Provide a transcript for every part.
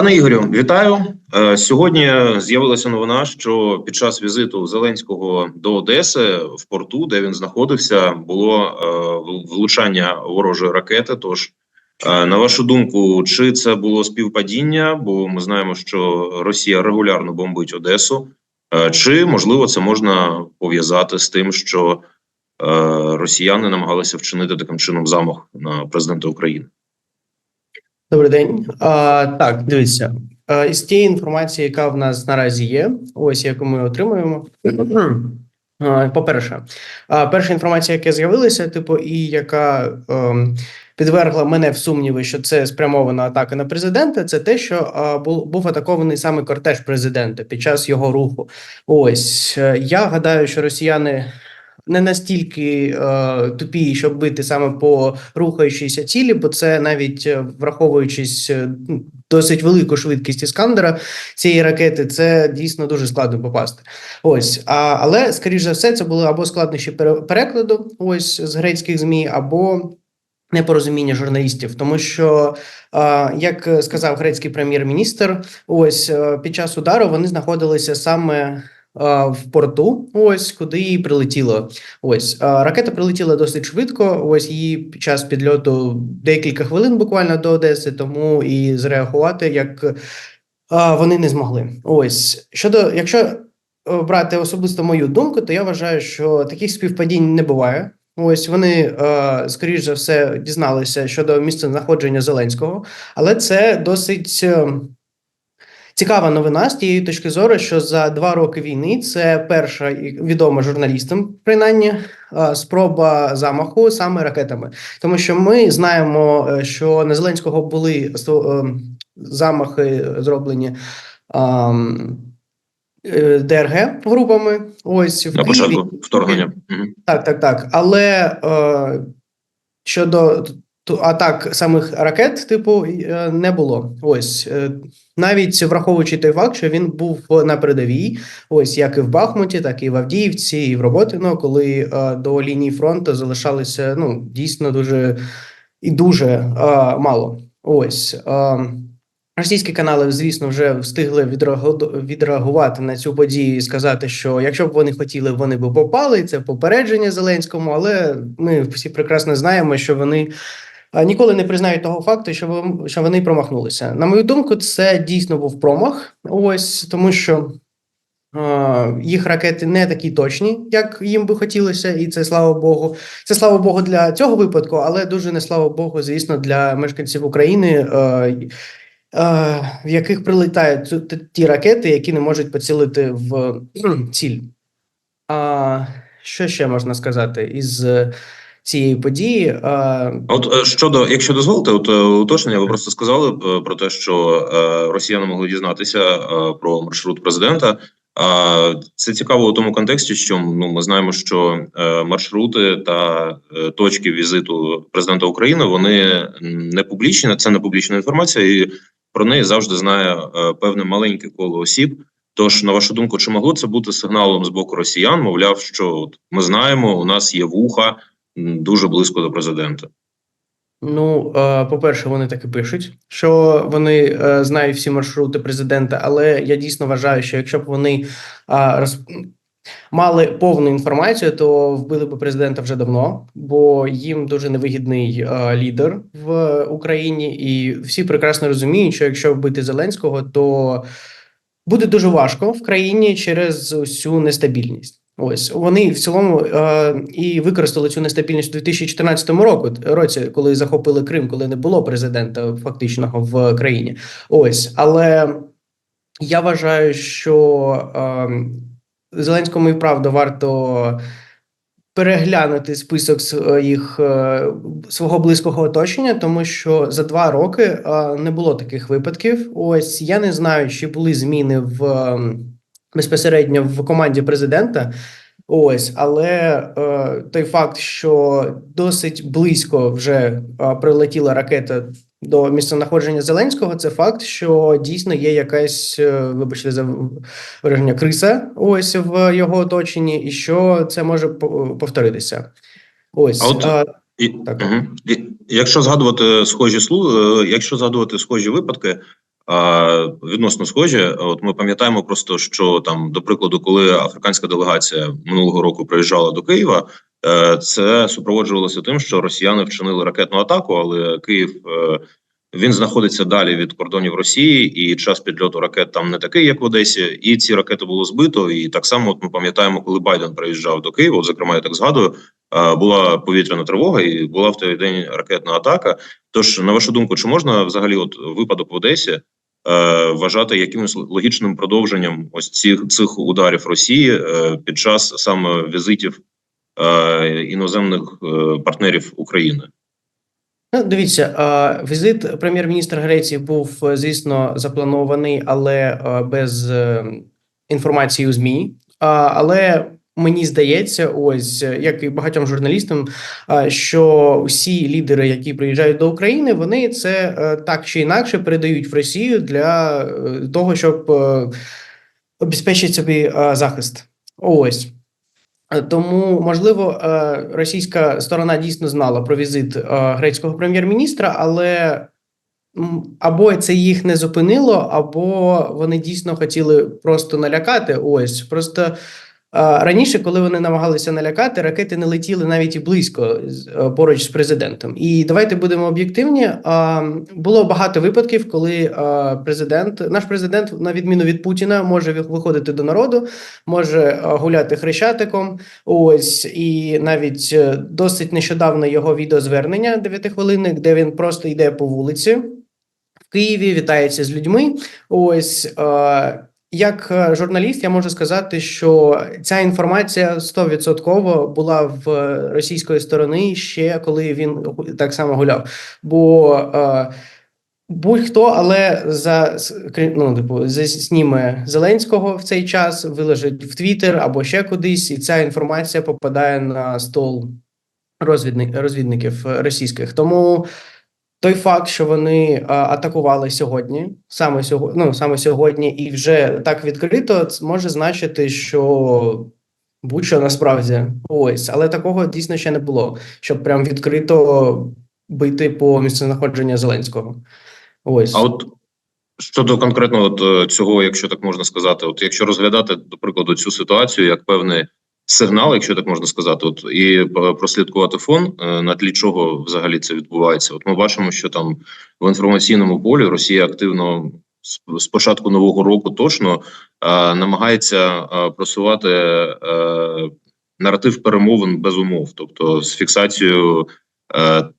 Пане Ігорю, вітаю. Е, Сьогодні з'явилася новина, що під час візиту Зеленського до Одеси в порту, де він знаходився, було е, влучання ворожої ракети. Тож, е, на вашу думку, чи це було співпадіння? Бо ми знаємо, що Росія регулярно бомбить Одесу, чи можливо це можна пов'язати з тим, що росіяни намагалися вчинити таким чином замах на президента України? Добрий день. А, так, дивіться. А, із тієї інформації, яка в нас наразі є, ось яку ми отримуємо. а, По-перше, а, перша інформація, яка з'явилася, типу, і яка ем, підвергла мене в сумніви, що це спрямована атака на президента, це те, що був, був атакований саме кортеж президента під час його руху. Ось е, я гадаю, що росіяни. Не настільки е, тупі, щоб бити саме по рухаючійся цілі, бо це навіть е, враховуючись е, ну, досить велику швидкість іскандера цієї ракети, це дійсно дуже складно попасти. Ось, а, але скоріш за все, це були або складнощі пере- перекладу, ось з грецьких змі, або непорозуміння журналістів, тому що, як сказав грецький прем'єр-міністр, ось е, під час удару вони знаходилися саме. В порту, ось куди і прилетіло. Ось ракета прилетіла досить швидко. Ось її під час підльоту декілька хвилин буквально до Одеси, тому і зреагувати як вони не змогли. Ось щодо, якщо е, брати особисто мою думку, то я вважаю, що таких співпадінь не буває. Ось вони, е, скоріш за все, дізналися щодо місця знаходження Зеленського, але це досить. Цікава новина з тієї точки зору, що за два роки війни це перша відома журналістам, принаймні, е, спроба замаху саме ракетами. Тому що ми знаємо, е, що на Зеленського були е, замахи зроблені ДРГ групами. Ось в На початку вторгнення. Так, так, так. Але е, щодо атак самих ракет, типу, е, не було. Ось е, навіть враховуючи той факт, що він був на передовій, ось як і в Бахмуті, так і в Авдіївці, і в Роботино, коли е, до лінії фронту залишалося ну дійсно дуже і дуже мало. Ось. Російські канали, звісно, вже встигли відреагу- відреагувати на цю подію і сказати, що якщо б вони хотіли, вони б попали. Це попередження Зеленському, але ми всі прекрасно знаємо, що вони ніколи не признають того факту, що ви- що вони промахнулися. На мою думку, це дійсно був промах. Ось тому, що їх ракети не такі точні, як їм би хотілося, і це слава Богу. Це слава Богу для цього випадку, але дуже не слава Богу, звісно, для мешканців України. Е, е, в яких прилітають ті ракети, які не можуть поцілити в ціль. А що ще можна сказати із цієї події? А, От е, щодо, якщо дозволите, от е, уточнення, ви просто сказали е, про те, що е, росіяни могли дізнатися е, про маршрут президента. А це цікаво у тому контексті, що ну ми знаємо, що е, маршрути та е, точки візиту президента України вони не публічні, це не публічна інформація, і про неї завжди знає е, певне маленьке коло осіб. Тож, на вашу думку, чи могло це бути сигналом з боку росіян? Мовляв, що от ми знаємо, у нас є вуха дуже близько до президента. ну, е, по-перше, вони так і пишуть, що вони е, знають всі маршрути президента, але я дійсно вважаю, що якщо б вони а, роз... мали повну інформацію, то вбили б президента вже давно, бо їм дуже невигідний е, лідер в Україні, і всі прекрасно розуміють, що якщо вбити Зеленського, то буде дуже важко в країні через усю нестабільність. Ось вони в цілому е, і використали цю нестабільність у 2014 року, році, коли захопили Крим, коли не було президента фактичного в країні. Ось, але я вважаю, що е, Зеленському і правда варто переглянути список своїх е, свого близького оточення, тому що за два роки е, не було таких випадків. Ось я не знаю, чи були зміни в безпосередньо в команді президента. Ось, але е, той факт, що досить близько вже е, прилетіла ракета до місценаходження Зеленського, це факт, що дійсно є якась, е, вибачте, за вираження криса ось в його оточенні, і що це може по- повторитися. Ось А от е, І, Так. угу. і, якщо згадувати схожі слу, е, якщо згадувати схожі випадки, а, відносно схожі. От ми пам'ятаємо просто, що там, до прикладу, коли африканська делегація минулого року приїжджала до Києва, е, це супроводжувалося тим, що росіяни вчинили ракетну атаку, але Київ. е, Він знаходиться далі від кордонів Росії, і час підльоту ракет там не такий, як в Одесі. І ці ракети було збито. І так само, от ми пам'ятаємо, коли Байден приїжджав до Києва. От, зокрема, я так згадую, була повітряна тривога, і була в той день ракетна атака. Тож, на вашу думку, чи можна взагалі, от випадок в Одесі, е, вважати якимось логічним продовженням ось цих цих ударів Росії е, під час саме візитів е, іноземних е, партнерів України? Ну, дивіться, е, візит прем'єр-міністра Греції був, е, звісно, запланований, але е, без е, інформації у ЗМІ. Але мені здається, ось як і багатьом журналістам, що всі лідери, які приїжджають до України, вони це е, так чи інакше передають в Росію для е, того, щоб е, обезпечити собі захист. Ось. Тому, можливо, російська сторона дійсно знала про візит грецького прем'єр-міністра, але або це їх не зупинило, або вони дійсно хотіли просто налякати. Ось просто раніше, коли вони намагалися налякати, ракети не летіли навіть і близько е, поруч з президентом. І давайте будемо об'єктивні. Було багато випадків, коли президент, наш президент, на відміну від Путіна, може виходити до народу, може е, гуляти хрещатиком. Ось і навіть е, досить нещодавно його відеозвернення дев'ятихвилинник, де він просто йде по вулиці в Києві, вітається з людьми. Ось як е, журналіст, я можу сказати, що ця інформація 100% була в е, російської сторони ще коли він так само гуляв. Бо е, Будь-хто, але за ну, типу, засніме Зеленського в цей час, виложить в Твіттер або ще кудись, і ця інформація попадає на стол розвідник, розвідників російських. Тому той факт, що вони а, атакували сьогодні, саме сьогодні, ну, саме сьогодні, і вже так відкрито, це може значити, що будь-що насправді ось, але такого дійсно ще не було, щоб прям відкрито бити по місцезнаходження Зеленського. Ось. А от щодо конкретно от е, цього, якщо так можна сказати, от якщо розглядати до прикладу цю ситуацію як певний сигнал, якщо так можна сказати, от і прослідкувати фон, е, на тлі чого взагалі це відбувається. От ми бачимо, що там в інформаційному полі Росія активно з- початку нового року точно е, намагається е, просувати наратив перемовин без умов, тобто з фіксацією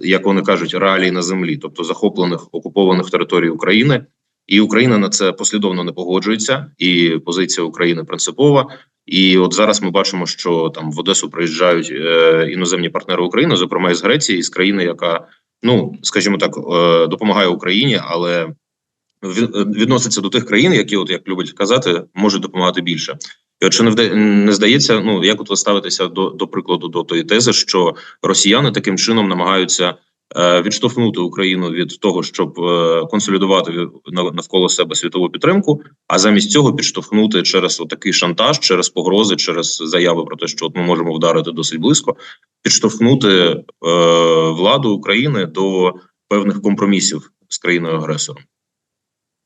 як вони кажуть, реалій на землі, тобто захоплених окупованих територій України, і Україна на це послідовно не погоджується, і позиція України принципова. І от зараз ми бачимо, що там в Одесу приїжджають е, іноземні партнери України, зокрема із Греції, з країни, яка ну скажімо так, е, допомагає Україні, але від- відноситься до тих країн, які, от як любить казати, можуть допомагати більше. І от чи не не здається, ну як от ви ставитеся до, до прикладу до тої тези, що росіяни таким чином намагаються е, відштовхнути Україну від того, щоб е, консолідувати нав- навколо себе світову підтримку, а замість цього підштовхнути через такий шантаж, через погрози, через заяви про те, що от ми можемо вдарити досить близько, підштовхнути е, владу України до певних компромісів з країною агресором.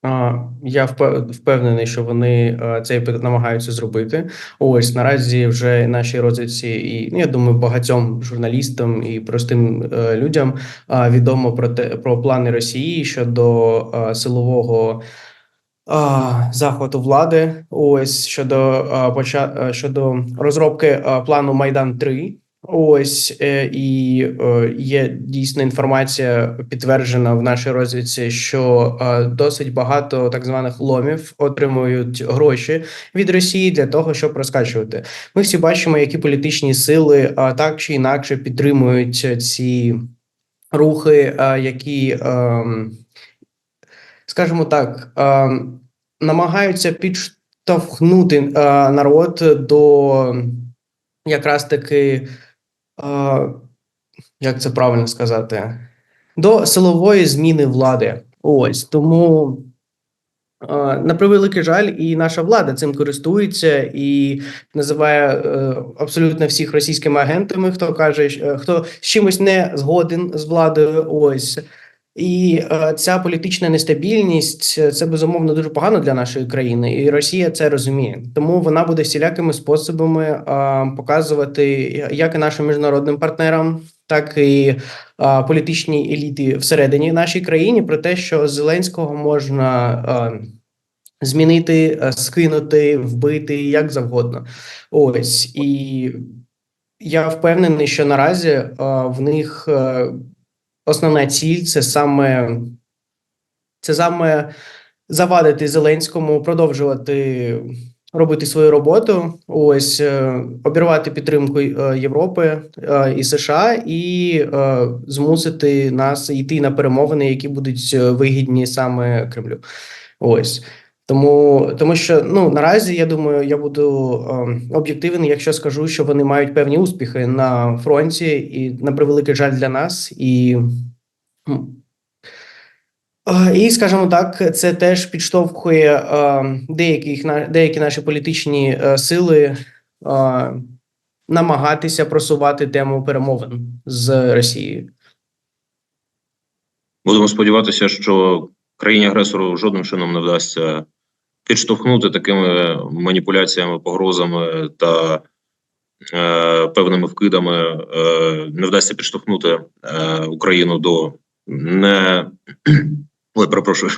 Я впе- впевнений, що вони е, це намагаються зробити. Ось наразі вже нашій розвідці, і ну, я думаю, багатьом журналістам і простим е, людям відомо про те про плани Росії щодо е, силового а, захвату влади. Ось щодо щодо розробки плану Майдан 3 Ось е, і е, є дійсно інформація підтверджена в нашій розвідці, що е, досить багато так званих ломів отримують гроші від Росії для того, щоб розкачувати. Ми всі бачимо, які політичні сили так чи інакше підтримують ці рухи, які, ем, скажімо так, ем, намагаються підштовхнути народ до якраз таки, як це правильно сказати, до силової зміни влади. Ось тому. На превеликий жаль, і наша влада цим користується і називає е, абсолютно всіх російськими агентами, хто каже, е, хто з чимось не згоден з владою. Ось І е, ця політична нестабільність е, це безумовно дуже погано для нашої країни, і Росія це розуміє. Тому вона буде всілякими способами е, показувати як і нашим міжнародним партнерам, так і політичній еліті всередині нашій країні про те, що Зеленського можна змінити, скинути, вбити як завгодно. Ось і я впевнений, що наразі в них основна ціль це саме це саме завадити Зеленському продовжувати робити свою роботу. Ось е, обірвати підтримку е, Європи е, і США і змусити нас йти на перемовини, які будуть вигідні саме Кремлю. Ось. Тому, тому що ну наразі я думаю, я буду е, об'єктивний, якщо скажу, що вони мають певні успіхи на фронті, і на превеликий жаль для нас, і, е, і скажімо так, це теж підштовхує е, деяких деякі наші політичні е, сили е, намагатися просувати тему перемовин з Росією. Будемо сподіватися, що країні агресору жодним чином не вдасться підштовхнути такими маніпуляціями, погрозами та е, певними вкидами, е, не вдасться підштовхнути е, Україну до не ой, перепрошую.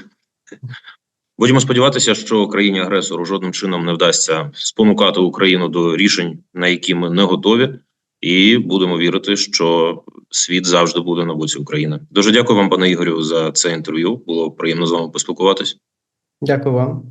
Будемо сподіватися, що країні агресору жодним чином не вдасться спонукати Україну до рішень, на які ми не готові, і будемо вірити, що світ завжди буде на боці України. Дуже дякую вам, пане Ігорю, за це інтерв'ю. Було приємно з вами поспілкуватись. Дякую вам.